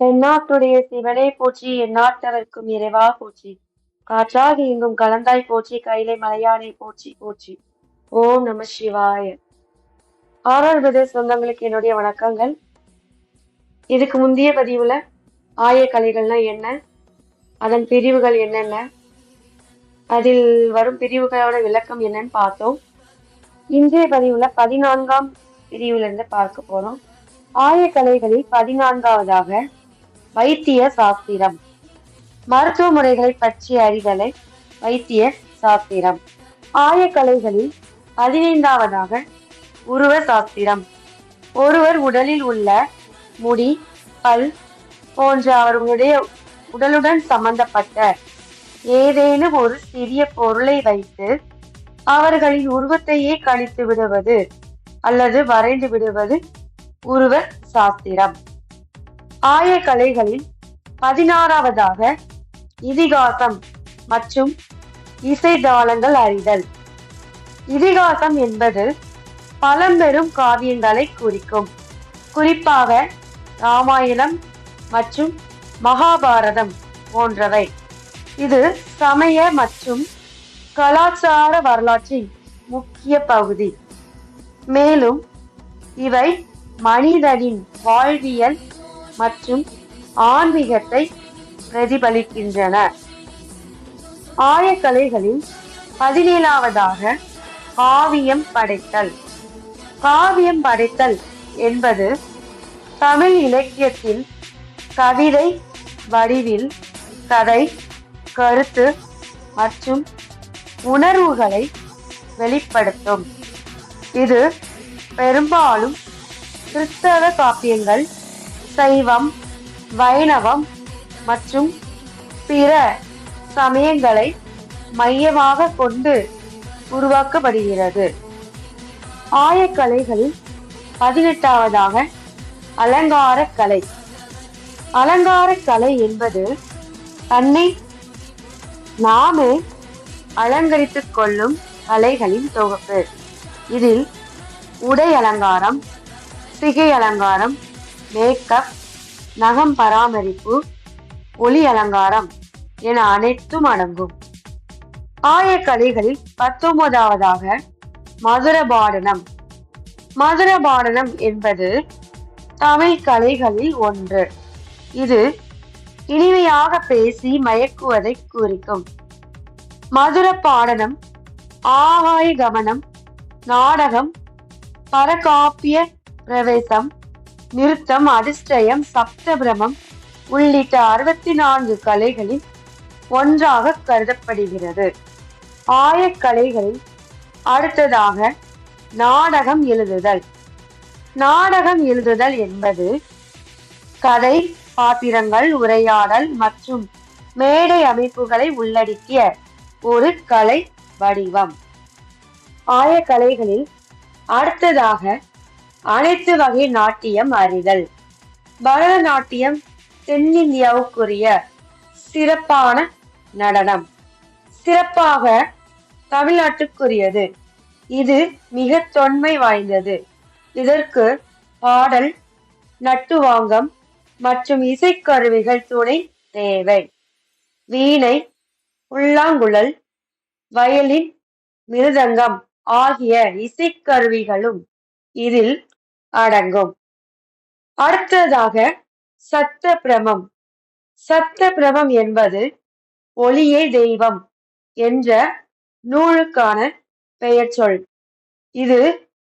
தென்னாட்டுடைய சிவனே போற்றி எந்நாட்டவர்க்கும் இறைவா போற்றி. காற்றாக எங்கும் கலந்தாய் போற்றி கைலை மலையானை போற்றி போற்றி. ஓம் நம சிவாய. ஆறார் பிரதேச சொந்தங்களுக்கு என்னுடைய வணக்கங்கள். இதுக்கு முந்தைய பதிவுல ஆய கலைகள்னா என்ன? அதன் பிரிவுகள் என்னென்ன? அதில் வரும் பிரிவுகளோட விளக்கம் என்னன்னு பார்த்தோம். இன்றைய பதிவுல பதினான்காம் பிரிவுல இருந்து பார்க்க போறோம். ஆய கலைகளில் பதினான்காவதாக வைத்திய சாஸ்திரம். மருத்துவ முறைகளை பற்றி அறிதலை வைத்திய சாஸ்திரம். ஆயக்கலைகளில் பதினைந்தாவதாக உருவ சாஸ்திரம். ஒருவர் உடலில் உள்ள முடி பல் போன்ற அவர்களுடைய உடலுடன் சம்பந்தப்பட்ட ஏதேனும் ஒரு சிறிய பொருளை வைத்து அவர்களின் உருவத்தையே கணித்து விடுவது அல்லது வரைந்து விடுவது உருவ சாஸ்திரம். ஆய கலைகளில் பதினாறாவதாக இதிகாசம் மற்றும் இசைதாளங்கள் அறிதல். இதிகாசம் என்பது பழம்பெரும் காவியங்களை குறிக்கும். குறிப்பாக ராமாயணம் மற்றும் மகாபாரதம் போன்றவை. இது சமய மற்றும் கலாச்சார வரலாற்றின் முக்கிய பகுதி. மேலும் இவை மனிதனின் வாழ்வியல் மற்றும் ஆன்மீகத்தை பிரதிபலிக்கின்றன. ஆயக்கலைகளில் பதினேழாவதாக காவியம் படைத்தல். காவியம் படைத்தல் என்பது தமிழ் இலக்கியத்தில் கவிதை வடிவில் கதை கருத்து மற்றும் உணர்வுகளை வெளிப்படுத்தும். இது பெரும்பாலும் கிறிஸ்தவ காப்பியங்கள் சைவம் வைணவம் மற்றும் பிற சமயங்களை மையமாக கொண்டு உருவாக்கப்படுகிறது. ஆயக்கலைகளில் பதினெட்டாவதாக அலங்கார கலை. அலங்கார கலை என்பது தன்னை நாமே அலங்கரித்துக் கொள்ளும் கலைகளின் தொகுப்பு. இதில் உடை அலங்காரம் சிகை அலங்காரம் மேக்கப் நகம் பராமரிப்பு ஒளி அலங்காரம் என அனைத்தும் அடங்கும். ஆயக்கலைகளில் பத்தொன்பதாவதாக மதுரபாடனம் மதுரபாடனம் என்பது தமிழ் கலைகளில் ஒன்று. இது இனிமையாக பேசி மயக்குவதை குறிக்கும். மதுர பாடனம் ஆகாய கவனம் நாடகம் பரகாப்பிய பிரவேசம் நிறுத்தம் அதிர்ஷ்டயம் சப்தபிரமம் உள்ளிட்ட அறுபத்தி நான்கு கலைகளில் ஒன்றாக கருதப்படுகிறது. ஆயக்கலைகளில் அடுத்ததாக நாடகம் எழுதுதல். நாடகம் எழுதுதல் என்பது கதை பாத்திரங்கள் உரையாடல் மற்றும் மேடை அமைப்புகளை உள்ளடக்கிய ஒரு கலை வடிவம். ஆயக்கலைகளில் அடுத்ததாக அனைத்து வகை நாட்டியம் அறிதல். பரதநாட்டியம் தென்னிந்தியாவுக்குரிய சிறப்பான நடனம். சிறப்பாக தமிழ்நாட்டுக்குரியது. இது மிக தொன்மை வாய்ந்தது. இதற்கு பாடல் நட்டுவாங்கம் மற்றும் இசைக்கருவிகள் துணை தேவை. வீணை புல்லாங்குழல் வயலின் மிருதங்கம் ஆகிய இசைக்கருவிகளும் இதில் அடங்கும். அடுத்ததாக சத்த பிரமம் சத்த பிரமம் என்பது ஒளியே தெய்வம் என்ற நூலுக்கான பெயர் சொல். இது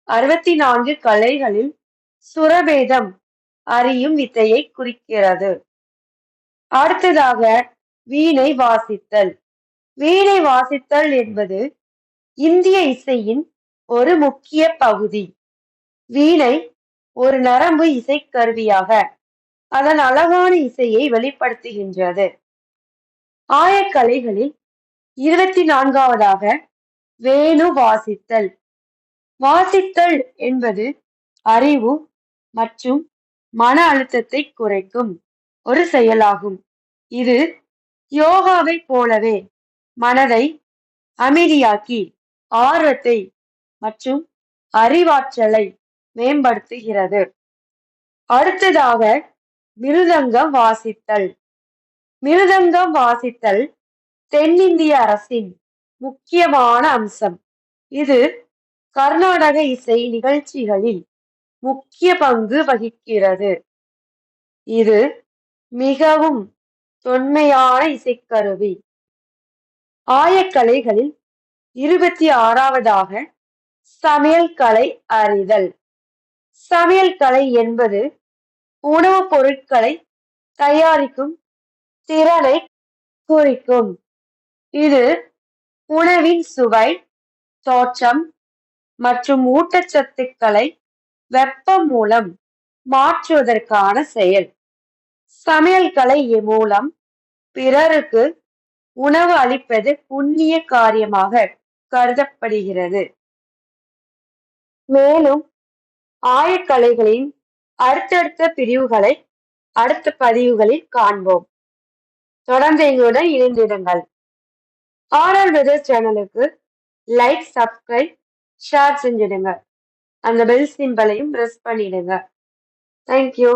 அறுபத்தி நான்கு கலைகளில் சுரபேதம் அறியும் வித்தையை குறிக்கிறது. அடுத்ததாக வீணை வாசித்தல். வீணை வாசித்தல் என்பது இந்திய இசையின் ஒரு முக்கிய பகுதி. வீணை ஒரு நரம்பு இசைக்கருவியாக அதன் அழகான இசையை வெளிப்படுத்துகின்றது. ஆயக்கலைகளில் இருபத்தி நான்காவதாக வேணு வாசித்தல். வாசித்தல் என்பது அறிவு மற்றும் மன அழுத்தத்தை குறைக்கும் ஒரு செயலாகும். இது யோகாவை போலவே மனதை அமைதியாக்கி ஆர்வத்தை மற்றும் அறிவாற்றலை மேம்படுத்துகிறது. அடுத்ததாக மிருதங்கம் வாசித்தல். மிருதங்கம் வாசித்தல் தென்னிந்திய அரசின் முக்கியமான அம்சம். இது கர்நாடக இசை நிகழ்ச்சிகளில் முக்கிய பங்கு வகிக்கிறது. இது மிகவும் தொன்மையான இசைக்கருவி. ஆயக்கலைகளில் இருபத்தி ஆறாவதாக சமையல் கலை அறிதல். சமையல் கலை என்பது உணவுப் பொருட்களை தயாரிக்கும் திறனை குறிக்கும். இது உணவின் சுவை தோற்றம் மற்றும் ஊட்டச்சத்துக்களை வெப்பம் மூலம் மாற்றுவதற்கான செயல். சமையல் கலை மூலம் பிறருக்கு உணவு அளிப்பது புண்ணிய காரியமாக கருதப்படுகிறது. மேலும் ஆயக்கலைகளின் அடுத்தடுத்த பிரிவுகளை அடுத்த பதிவுகளில் காண்போம். தொடர்ந்து எங்களுடன் இணைந்திடுங்கள் ஆர்ஆர் பிரதர்ஸ் சேனலுக்கு லைக் சப்ஸ்கிரைப் ஷேர் செஞ்சிடுங்க. அந்த பெல் சிம்பலையும் ப்ரெஸ் பண்ணிடுங்க. Thank you